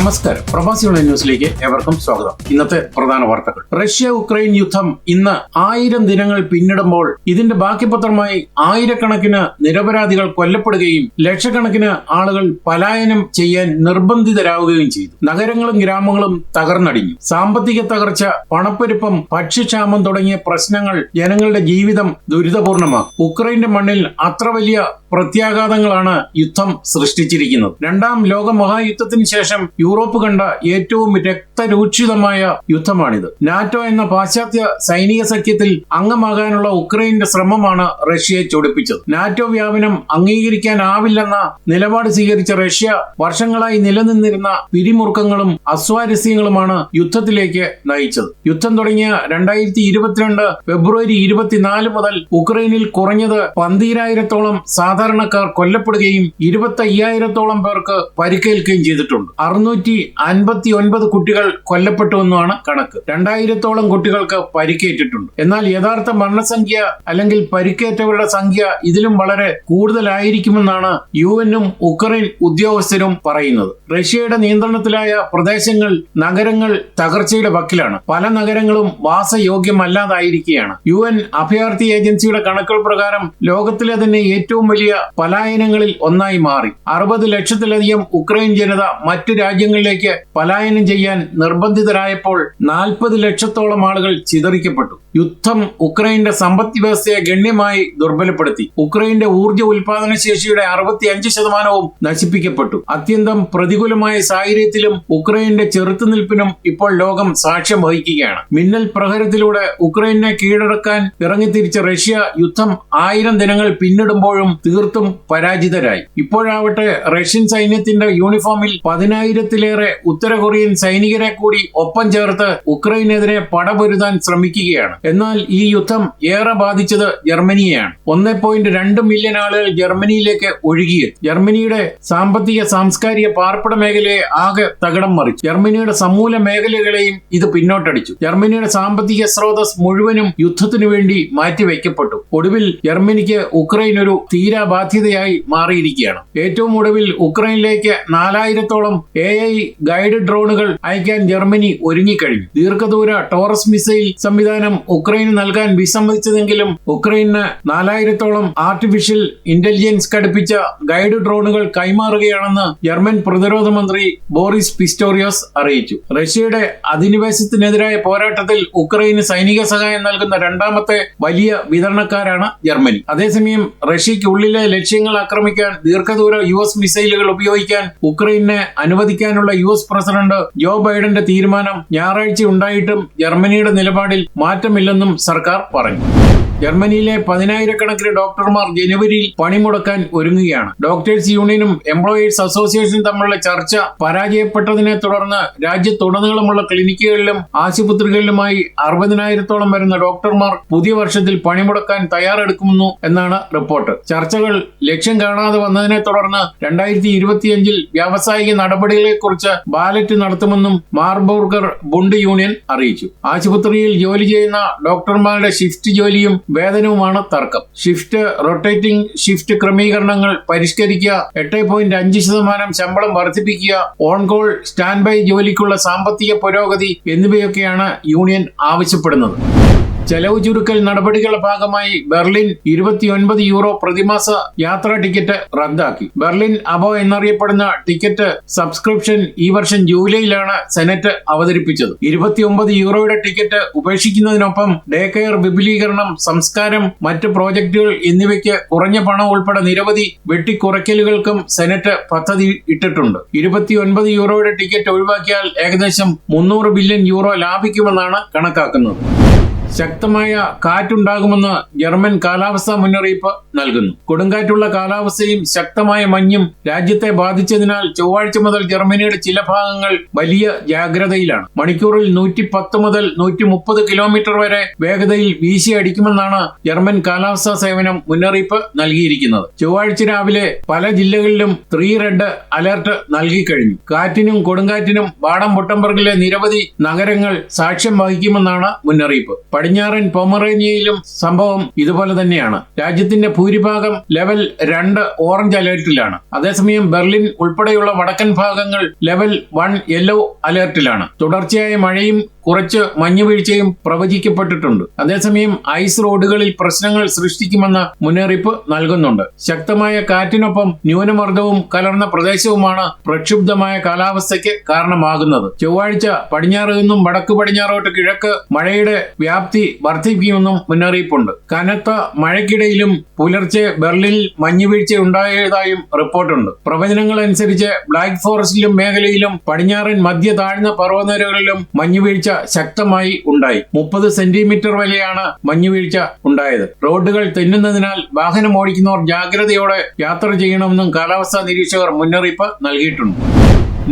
നമസ്കാരം. പ്രവാസികളുടെ ന്യൂസിലേക്ക് ഏവർക്കും സ്വാഗതം. ഇന്നത്തെ പ്രധാന വാർത്തകൾ. റഷ്യ ഉക്രൈൻ യുദ്ധം ഇന്ന് ആയിരം ദിനങ്ങൾ പിന്നിടുമ്പോൾ ഇതിന്റെ ബാക്കി പത്രമായി ആയിരക്കണക്കിന് നിരപരാധികൾ കൊല്ലപ്പെടുകയും ലക്ഷക്കണക്കിന് ആളുകൾ പലായനം ചെയ്യാൻ നിർബന്ധിതരാവുകയും ചെയ്തു. നഗരങ്ങളും ഗ്രാമങ്ങളും തകർന്നടിഞ്ഞു. സാമ്പത്തിക തകർച്ച പണപ്പെരുപ്പം ഭക്ഷ്യക്ഷാമം തുടങ്ങിയ പ്രശ്നങ്ങൾ ജനങ്ങളുടെ ജീവിതം ദുരിതപൂർണമാക്കും. ഉക്രൈന്റെ മണ്ണിൽ അത്ര വലിയ പ്രത്യാഘാതങ്ങളാണ് യുദ്ധം സൃഷ്ടിച്ചിരിക്കുന്നത്. രണ്ടാം ലോക മഹായുദ്ധത്തിന് ശേഷം യൂറോപ്പ് കണ്ട ഏറ്റവും രക്തരൂക്ഷിതമായ യുദ്ധമാണിത്. നാറ്റോ എന്ന പാശ്ചാത്യ സൈനിക സഖ്യത്തിൽ അംഗമാകാനുള്ള ഉക്രൈന്റെ ശ്രമമാണ് റഷ്യയെ ചൊടിപ്പിച്ചത്. നാറ്റോ വ്യാപനം അംഗീകരിക്കാനാവില്ലെന്ന നിലപാട് സ്വീകരിച്ച റഷ്യ വർഷങ്ങളായി നിലനിന്നിരുന്ന പിരിമുറുക്കങ്ങളും അസ്വാരസ്യങ്ങളുമാണ് യുദ്ധത്തിലേക്ക് നയിച്ചത്. യുദ്ധം തുടങ്ങിയ രണ്ടായിരത്തി ഇരുപത്തിരണ്ട് ഫെബ്രുവരി ഇരുപത്തിനാല് മുതൽ ഉക്രൈനിൽ കുറഞ്ഞത് പന്തീരായിരത്തോളം സാധാരണക്കാർ കൊല്ലപ്പെടുകയും ഇരുപത്തി അയ്യായിരത്തോളം പേർക്ക് പരിക്കേൽക്കുകയും ചെയ്തിട്ടുണ്ട്. അറുന്നൂറ്റി അൻപത്തി ഒൻപത് കുട്ടികൾ കൊല്ലപ്പെട്ടുവെന്നാണ് കണക്ക്. രണ്ടായിരത്തോളം കുട്ടികൾക്ക് പരിക്കേറ്റിട്ടുണ്ട്. എന്നാൽ യഥാർത്ഥ മരണസംഖ്യ അല്ലെങ്കിൽ പരിക്കേറ്റവരുടെ സംഖ്യ ഇതിലും വളരെ കൂടുതലായിരിക്കുമെന്നാണ് യു എന്നും ഉക്രൈൻ ഉദ്യോഗസ്ഥരും പറയുന്നത്. റഷ്യയുടെ നിയന്ത്രണത്തിലായ പ്രദേശങ്ങൾ നഗരങ്ങൾ തകർച്ചയുടെ വക്കിലാണ്. പല നഗരങ്ങളും വാസയോഗ്യമല്ലാതായിരിക്കുകയാണ്. യു എൻ അഭയാർത്ഥി ഏജൻസിയുടെ കണക്കുകൾ പ്രകാരം ലോകത്തിലെ തന്നെ ഏറ്റവും വലിയ പലായനങ്ങളിൽ ഒന്നായി മാറി. അറുപത് ലക്ഷത്തിലധികം ഉക്രൈൻ ജനത മറ്റു രാജ്യങ്ങളിലേക്ക് പലായനം ചെയ്യാൻ നിർബന്ധിതരായപ്പോൾ നാൽപ്പത് ലക്ഷത്തോളം ആളുകൾ ചിതറിക്കപ്പെട്ടു. യുദ്ധം ഉക്രൈന്റെ സമ്പദ് വ്യവസ്ഥയെ ഗണ്യമായി ദുർബലപ്പെടുത്തി. ഉക്രൈന്റെ ഊർജ ഉൽപാദന ശേഷിയുടെ അറുപത്തി അഞ്ച് ശതമാനവും നശിപ്പിക്കപ്പെട്ടു. അത്യന്തം പ്രതികൂലമായ സാഹചര്യത്തിലും ഉക്രൈന്റെ ചെറുത്തുനിൽപ്പിനും ഇപ്പോൾ ലോകം സാക്ഷ്യം വഹിക്കുകയാണ്. മിന്നൽ പ്രഹരത്തിലൂടെ ഉക്രൈനെ കീഴടക്കാൻ ഇറങ്ങിത്തിരിച്ച റഷ്യ യുദ്ധം ആയിരം ദിനങ്ങൾ പിന്നിടുമ്പോഴും തീർത്തും പരാജിതരായി. ഇപ്പോഴാവട്ടെ റഷ്യൻ സൈന്യത്തിന്റെ യൂണിഫോമിൽ പതിനായിരത്തിലേറെ ഉത്തര കൊറിയൻ സൈനികരെ കൂടി ഒപ്പം ചേർത്ത് ഉക്രൈനെതിരെ പടപൊരുതാൻ ശ്രമിക്കുകയാണ്. എന്നാൽ ഈ യുദ്ധം ഏറെ ബാധിച്ചത് ജർമ്മനിയെയാണ്. ഒന്നേ പോയിന്റ് രണ്ട് മില്യൺ ആളുകൾ ജർമ്മനിയിലേക്ക് ഒഴുകിയെത്തി. ജർമ്മനിയുടെ സാമ്പത്തിക സാംസ്കാരിക പാർപ്പിട മേഖലയെ ആകെ തകിടം മറിച്ചു. ജർമ്മനിയുടെ സമൂല മേഖലകളെയും ഇത് പിന്നോട്ടടിച്ചു. ജർമ്മനിയുടെ സാമ്പത്തിക സ്രോതസ് മുഴുവനും യുദ്ധത്തിനു വേണ്ടി മാറ്റിവെക്കപ്പെട്ടു. ഒടുവിൽ ജർമ്മനിക്ക് ഉക്രൈൻ ഒരു തീരാ ബാധ്യതയായി മാറിയിരിക്കുകയാണ്. ഏറ്റവും ഒടുവിൽ ഉക്രൈനിലേക്ക് നാലായിരത്തോളം എ ഐ ഗൈഡ് ഡ്രോണുകൾ അയക്കാൻ ജർമ്മനി ഒരുങ്ങിക്കഴിഞ്ഞു. ദീർഘദൂര ടോറസ് മിസൈൽ സംവിധാനം ഉക്രൈന് നൽകാൻ വിസമ്മതിച്ചതെങ്കിലും ഉക്രൈന് നാലായിരത്തോളം ആർട്ടിഫിഷ്യൽ ഇന്റലിജൻസ് ഘടിപ്പിച്ച ഗൈഡ് ഡ്രോണുകൾ കൈമാറുകയാണെന്ന് ജർമ്മൻ പ്രതിരോധ മന്ത്രി ബോറിസ് പിസ്റ്റോറിയോസ് അറിയിച്ചു. റഷ്യയുടെ അധിനിവേശത്തിനെതിരായ പോരാട്ടത്തിൽ ഉക്രൈന് സൈനിക സഹായം നൽകുന്ന രണ്ടാമത്തെ വലിയ വിതരണക്കാരാണ് ജർമ്മനി. അതേസമയം റഷ്യയ്ക്കുള്ളിലെ ലക്ഷ്യങ്ങൾ ആക്രമിക്കാൻ ദീർഘദൂര യു എസ് മിസൈലുകൾ ഉപയോഗിക്കാൻ ഉക്രൈനെ അനുവദിക്കാനുള്ള യു എസ് പ്രസിഡന്റ് ജോ ബൈഡന്റെ തീരുമാനം ഞായറാഴ്ച ഉണ്ടായിട്ടും ജർമ്മനിയുടെ നിലപാടിൽ മാറ്റമില്ലെന്നും സർക്കാർ പറഞ്ഞു ജർമ്മനിയിലെ പതിനായിരക്കണക്കിന് ഡോക്ടർമാർ ജനുവരിയിൽ പണിമുടക്കാൻ ഒരുങ്ങുകയാണ്. ഡോക്ടേഴ്സ് യൂണിയനും എംപ്ലോയീസ് അസോസിയേഷനും തമ്മിലുള്ള ചർച്ച പരാജയപ്പെട്ടതിനെ തുടർന്ന് രാജ്യത്തുടനീളമുള്ള ക്ലിനിക്കുകളിലും ആശുപത്രികളിലുമായി അറുപതിനായിരത്തോളം വരുന്ന ഡോക്ടർമാർ പുതിയ വർഷത്തിൽ പണിമുടക്കാൻ തയ്യാറെടുക്കുന്നു എന്നാണ് റിപ്പോർട്ട്. ചർച്ചകൾ ലക്ഷ്യം കാണാതെ വന്നതിനെ തുടർന്ന് രണ്ടായിരത്തി ഇരുപത്തിയഞ്ചിൽ വ്യാവസായിക നടപടികളെക്കുറിച്ച് ബാലറ്റ് നടത്തുമെന്നും മാർബോർഗർ ബുണ്ട് യൂണിയൻ അറിയിച്ചു. ആശുപത്രിയിൽ ജോലി ചെയ്യുന്ന ഡോക്ടർമാരുടെ ഷിഫ്റ്റ് ജോലിയും വേതനവുമാണ് തർക്കം. ഷിഫ്റ്റ് റൊട്ടേറ്റിംഗ് ഷിഫ്റ്റ് ക്രമീകരണങ്ങൾ പരിഷ്കരിക്കുക എട്ട് പോയിന്റ് അഞ്ച് ശതമാനം ശമ്പളം വർദ്ധിപ്പിക്കുക ഓൺ കോൾ സ്റ്റാൻഡ് ബൈ ജോലിക്കുള്ള സാമ്പത്തിക പുരോഗതി എന്നിവയൊക്കെയാണ് യൂണിയൻ ആവശ്യപ്പെടുന്നത്. ചെലവ് ചുരുക്കൽ നടപടികളുടെ ഭാഗമായി ബെർലിൻ ഇരുപത്തിയൊൻപത് യൂറോ പ്രതിമാസ യാത്രാ ടിക്കറ്റ് റദ്ദാക്കി. ബെർലിൻ അബോ എന്നറിയപ്പെടുന്ന ടിക്കറ്റ് സബ്സ്ക്രിപ്ഷൻ ഈ വർഷം ജൂലൈയിലാണ് സെനറ്റ് അവതരിപ്പിച്ചത്. ഇരുപത്തിയൊമ്പത് യൂറോയുടെ ടിക്കറ്റ് ഉപേക്ഷിക്കുന്നതിനൊപ്പം ഡേ കെയർ വിപുലീകരണം സംസ്കാരം മറ്റ് പ്രോജക്റ്റുകൾ എന്നിവയ്ക്ക് കുറഞ്ഞ പണം ഉൾപ്പെടെ നിരവധി വെട്ടിക്കുറയ്ക്കലുകൾക്കും സെനറ്റ് പദ്ധതി ഇട്ടിട്ടുണ്ട്. ഇരുപത്തിയൊൻപത് യൂറോയുടെ ടിക്കറ്റ് ഒഴിവാക്കിയാൽ ഏകദേശം മുന്നൂറ് ബില്യൺ യൂറോ ലാഭിക്കുമെന്നാണ് കണക്കാക്കുന്നത്. ശക്തമായ കാറ്റുണ്ടാകുമെന്ന് ജർമ്മൻ കാലാവസ്ഥാ മുന്നറിയിപ്പ് നൽകുന്നു. കൊടുങ്കാറ്റുള്ള കാലാവസ്ഥയും ശക്തമായ മഞ്ഞും രാജ്യത്തെ ബാധിച്ചതിനാൽ ചൊവ്വാഴ്ച മുതൽ ജർമ്മനിയുടെ ചില ഭാഗങ്ങൾ വലിയ ജാഗ്രതയിലാണ്. മണിക്കൂറിൽ നൂറ്റി പത്ത് മുതൽ നൂറ്റി മുപ്പത് കിലോമീറ്റർ വരെ വേഗതയിൽ വീശി അടിക്കുമെന്നാണ് ജർമ്മൻ കാലാവസ്ഥാ സേവനം മുന്നറിയിപ്പ് നൽകിയിരിക്കുന്നത്. ചൊവ്വാഴ്ച രാവിലെ പല ജില്ലകളിലും ത്രീ റെഡ് അലർട്ട് നൽകിക്കഴിഞ്ഞു കാറ്റിനും കൊടുങ്കാറ്റിനും ബാഡം ബുട്ടംബർഗിലെ നിരവധി നഗരങ്ങൾ സാക്ഷ്യം വഹിക്കുമെന്നാണ് മുന്നറിയിപ്പ്. പടിഞ്ഞാറൻ പൊമറേനിയയിലും സംഭവം ഇതുപോലെ തന്നെയാണ്. രാജ്യത്തിന്റെ ഭൂരിഭാഗം ലെവൽ രണ്ട് ഓറഞ്ച് അലേർട്ടിലാണ്. അതേസമയം ബെർലിൻ ഉൾപ്പെടെയുള്ള വടക്കൻ ഭാഗങ്ങൾ ലെവൽ വൺ യെല്ലോ അലേർട്ടിലാണ്. തുടർച്ചയായ മഴയും കുറച്ച് മഞ്ഞുവീഴ്ചയും പ്രവചിക്കപ്പെട്ടിട്ടുണ്ട്. അതേസമയം ഐസ് റോഡുകളിൽ പ്രശ്നങ്ങൾ സൃഷ്ടിക്കുമെന്ന മുന്നറിയിപ്പ് നൽകുന്നുണ്ട്. ശക്തമായ കാറ്റിനൊപ്പം ന്യൂനമർദ്ദവും കലർന്ന പ്രദേശവുമാണ് പ്രക്ഷുബ്ധമായ കാലാവസ്ഥയ്ക്ക് കാരണമാകുന്നത്. ചൊവ്വാഴ്ച പടിഞ്ഞാറ് നിന്നും വടക്ക് പടിഞ്ഞാറോട്ട് കിഴക്ക് മഴയുടെ വ്യാപ്തി വർദ്ധിക്കുമെന്നും മുന്നറിയിപ്പുണ്ട്. കനത്ത മഴയ്ക്കിടയിലും പുലർച്ചെ ബെർലിനിൽ മഞ്ഞുവീഴ്ച ഉണ്ടായതായും റിപ്പോർട്ടുണ്ട്. പ്രവചനങ്ങൾ അനുസരിച്ച് ബ്ലാക്ക് ഫോറസ്റ്റിലും മേഖലയിലും പടിഞ്ഞാറൻ മധ്യ താഴ്ന്ന പർവതനിരകളിലും മഞ്ഞുവീഴ്ച ശക്തമായി ഉണ്ടായി. മുപ്പത് സെന്റിമീറ്റർ വരെയാണ് മഞ്ഞുവീഴ്ച ഉണ്ടായത്. റോഡുകൾ തെന്നുന്നതിനാൽ വാഹനം ഓടിക്കുന്നവർ ജാഗ്രതയോടെ യാത്ര ചെയ്യണമെന്നും കാലാവസ്ഥാ നിരീക്ഷകർ മുന്നറിയിപ്പ് നൽകിയിട്ടുണ്ട്.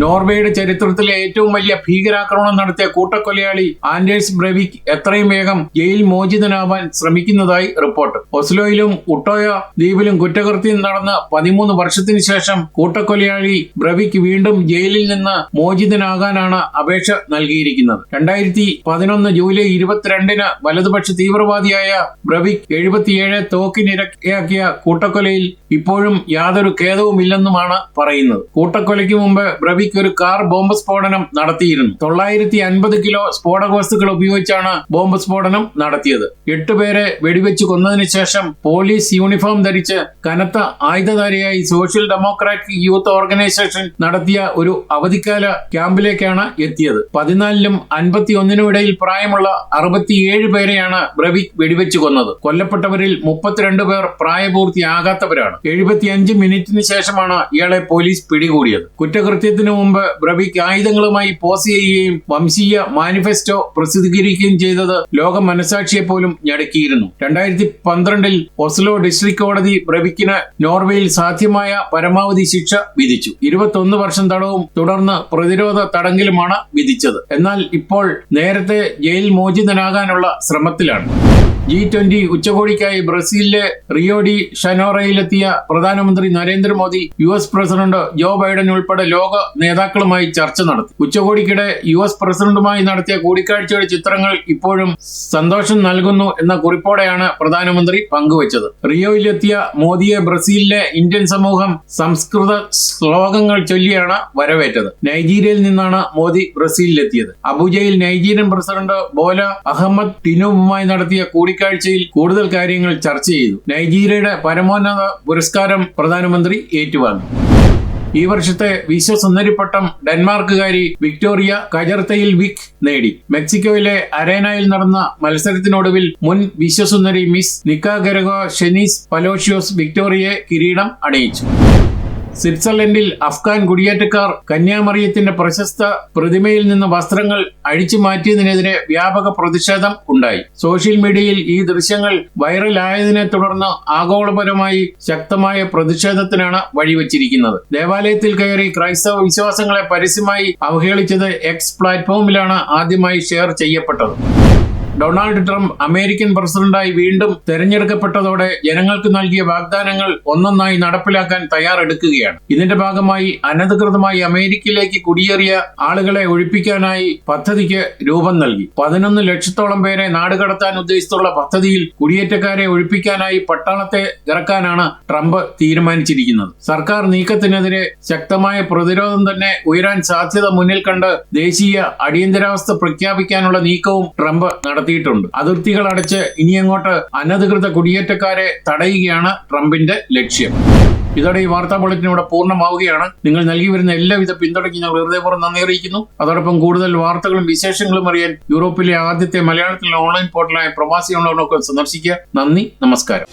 നോർവേയുടെ ചരിത്രത്തിലെ ഏറ്റവും വലിയ ഭീകരാക്രമണം നടത്തിയ കൂട്ടക്കൊലയാളി ആൻഡേഴ്സ് ബ്രവിക് എത്രയും വേഗം ജയിൽ മോചിതനാവാൻ ശ്രമിക്കുന്നതായി റിപ്പോർട്ട്. ഒസ്ലോയിലും ഉട്ടോയ ദ്വീപിലും കുറ്റകൃത്യം നടന്ന പതിമൂന്ന് വർഷത്തിന് ശേഷം കൂട്ടക്കൊലയാളി ബ്രവിക് വീണ്ടും ജയിലിൽ നിന്ന് മോചിതനാകാനാണ് അപേക്ഷ നൽകിയിരിക്കുന്നത്. രണ്ടായിരത്തി പതിനൊന്ന് ജൂലൈ ഇരുപത്തിരണ്ടിന് വലതുപക്ഷ തീവ്രവാദിയായ ബ്രവിക് എഴുപത്തിയേഴ് തോക്കിനിരയാക്കിയ കൂട്ടക്കൊലയിൽ ഇപ്പോഴും യാതൊരു ഖേദവുമില്ലെന്നുമാണ് പറയുന്നത്. കൂട്ടക്കൊലയ്ക്ക് മുമ്പ് ബ്രബിക്ക് ഒരു കാർ ബോംബ് സ്ഫോടനം നടത്തിയിരുന്നു. തൊള്ളായിരത്തി അൻപത് കിലോ സ്ഫോടക വസ്തുക്കൾ ഉപയോഗിച്ചാണ് ബോംബ് സ്ഫോടനം നടത്തിയത്. എട്ടുപേരെ വെടിവെച്ച് കൊന്നതിന് ശേഷം പോലീസ് യൂണിഫോം ധരിച്ച് കനത്ത ആയുധധാരിയായി സോഷ്യൽ ഡെമോക്രാറ്റിക് യൂത്ത് ഓർഗനൈസേഷൻ നടത്തിയ ഒരു അവധിക്കാല ക്യാമ്പിലേക്കാണ് എത്തിയത്. പതിനാലിനും അൻപത്തി ഒന്നിനും ഇടയിൽ പ്രായമുള്ള അറുപത്തിയേഴ് പേരെയാണ് ബ്രബിക് വെടിവെച്ച് കൊന്നത്. കൊല്ലപ്പെട്ടവരിൽ മുപ്പത്തിരണ്ട് പേർ പ്രായപൂർത്തിയാകാത്തവരാണ്. എഴുപത്തിയഞ്ച് മിനിറ്റിന് ശേഷമാണ് ഇയാളെ പോലീസ് പിടികൂടിയത്. കുറ്റകൃത്യത്തിന് മുമ്പ് ബ്രബിക്ക് ആയുധങ്ങളുമായി പോസ് ചെയ്യുകയും വംശീയ മാനിഫെസ്റ്റോ പ്രസിദ്ധീകരിക്കുകയും ചെയ്തത് ലോക മനസാക്ഷിയെ പോലും ഞടുക്കിയിരുന്നു. രണ്ടായിരത്തി പന്ത്രണ്ടിൽ ഒസ്ലോ ഡിസ്ട്രിക്ട് കോടതി ബ്രബിക്കിന് നോർവേയിൽ സാധ്യമായ പരമാവധി ശിക്ഷ വിധിച്ചു. ഇരുപത്തൊന്ന് വർഷം തടവും തുടർന്ന് പ്രതിരോധ തടങ്കലുമാണ് വിധിച്ചത്. എന്നാൽ ഇപ്പോൾ നേരത്തെ ജയിൽ മോചിതനാകാനുള്ള ശ്രമത്തിലാണ്. ജി ട്വന്റി ഉച്ചകോടിക്കായി ബ്രസീലിലെ റിയോഡി ഷനോറയിലെത്തിയ പ്രധാനമന്ത്രി Narendra Modi U S president Joe Biden ഉൾപ്പെടെ ലോക നേതാക്കളുമായി ചർച്ച നടത്തി. ഉച്ചകോടിക്കിടെ യു എസ് പ്രസിഡന്റുമായി നടത്തിയ കൂടിക്കാഴ്ചയുടെ ചിത്രങ്ങൾ ഇപ്പോഴും സന്തോഷം നൽകുന്നു എന്ന കുറിപ്പോടെയാണ് പ്രധാനമന്ത്രി പങ്കുവച്ചത്. റിയോയിലെത്തിയ മോദിയെ ബ്രസീലിലെ ഇന്ത്യൻ സമൂഹം സംസ്കൃത ശ്ലോകങ്ങൾ ചൊല്ലിയാണ് വരവേറ്റത്. നൈജീരിയയിൽ നിന്നാണ് മോദി ബ്രസീലിലെത്തിയത്. അബുജയിൽ നൈജീരിയൻ പ്രസിഡന്റ് ബോല അഹമ്മദ് ടിനുവുമായി നടത്തിയ കൂടിക്കാഴ്ചയിൽ കൂടുതൽ കാര്യങ്ങൾ ചർച്ച ചെയ്തു. നൈജീരിയയുടെ പരമോന്നത പുരസ്കാരം പ്രധാനമന്ത്രി ഏറ്റുവാങ്ങി. ഈ വർഷത്തെ വിശ്വസുന്ദരിപ്പട്ടം ഡെൻമാർക്കുകാരി വിക്ടോറിയ കജർത്തയിൽ വിക് നേടി. മെക്സിക്കോയിലെ അരേനയിൽ നടന്ന മത്സരത്തിനൊടുവിൽ മുൻ വിശ്വസുന്ദരി മിസ് നിക്കാഗരഗോ ഷെനീസ് പലോഷ്യോസ് വിക്ടോറിയയെ കിരീടം അണിയിച്ചു. സ്വിറ്റ്സർലൻഡിൽ അഫ്ഗാൻ കുടിയേറ്റക്കാർ കന്യാമറിയത്തിന്റെ പ്രശസ്ത പ്രതിമയിൽ നിന്ന് വസ്ത്രങ്ങൾ അഴിച്ചു മാറ്റിയതിനെതിരെ വ്യാപക പ്രതിഷേധം ഉണ്ടായി. സോഷ്യൽ മീഡിയയിൽ ഈ ദൃശ്യങ്ങൾ വൈറലായതിനെ തുടർന്ന് ആഗോളപരമായി ശക്തമായ പ്രതിഷേധത്തിനാണ് വഴിവെച്ചിരിക്കുന്നത്. ദേവാലയത്തിൽ കയറി ക്രൈസ്തവ വിശ്വാസങ്ങളെ പരസ്യമായി അവഹേളിച്ചത് എക്സ് പ്ലാറ്റ്ഫോമിലാണ് ആദ്യമായി ഷെയർ ചെയ്യപ്പെട്ടത്. ഡൊണാൾഡ് ട്രംപ് അമേരിക്കൻ പ്രസിഡന്റായി വീണ്ടും തെരഞ്ഞെടുക്കപ്പെട്ടതോടെ ജനങ്ങൾക്ക് നൽകിയ വാഗ്ദാനങ്ങൾ ഒന്നൊന്നായി നടപ്പിലാക്കാൻ തയ്യാറെടുക്കുകയാണ്. ഇതിന്റെ ഭാഗമായി അനധികൃതമായി അമേരിക്കയിലേക്ക് കുടിയേറിയ ആളുകളെ ഒഴിപ്പിക്കാനായി പദ്ധതിക്ക് രൂപം നൽകി. പതിനൊന്ന് ലക്ഷത്തോളം പേരെ നാടുകടത്താൻ ഉദ്ദേശിച്ചുള്ള പദ്ധതിയിൽ കുടിയേറ്റക്കാരെ ഒഴിപ്പിക്കാനായി പട്ടാളത്തെ ഇറക്കാനാണ് ട്രംപ് തീരുമാനിച്ചിരിക്കുന്നത്. സർക്കാർ നീക്കത്തിനെതിരെ ശക്തമായ പ്രതിരോധം തന്നെ ഉയരാൻ സാധ്യത മുന്നിൽ കണ്ട് ദേശീയ അടിയന്തരാവസ്ഥ പ്രഖ്യാപിക്കാനുള്ള നീക്കവും ട്രംപ് നടത്തിയിട്ടുണ്ട്. അതിർത്തികൾ അടച്ച് ഇനിയങ്ങോട്ട് അനധികൃത കുടിയേറ്റക്കാരെ തടയുകയാണ് ട്രംപിന്റെ ലക്ഷ്യം. ഇതോടെ ഈ വാർത്താ ബുള്ളറ്റിൻ ഇവിടെ പൂർണമാവുകയാണ്. നിങ്ങൾ നൽകി വരുന്ന എല്ലാവിധ പിന്തുണയ്ക്ക് ഞങ്ങൾ ഹൃദയപൂർവം നന്ദി അറിയിക്കുന്നു. അതോടൊപ്പം കൂടുതൽ വാർത്തകളും വിശേഷങ്ങളും അറിയാൻ യൂറോപ്പിലെ ആദ്യത്തെ മലയാളത്തിലെ ഓൺലൈൻ പോർട്ടലായ പ്രവാസി ഓൺലൈനൊക്കെ സന്ദർശിക്കുക. നന്ദി നമസ്കാരം.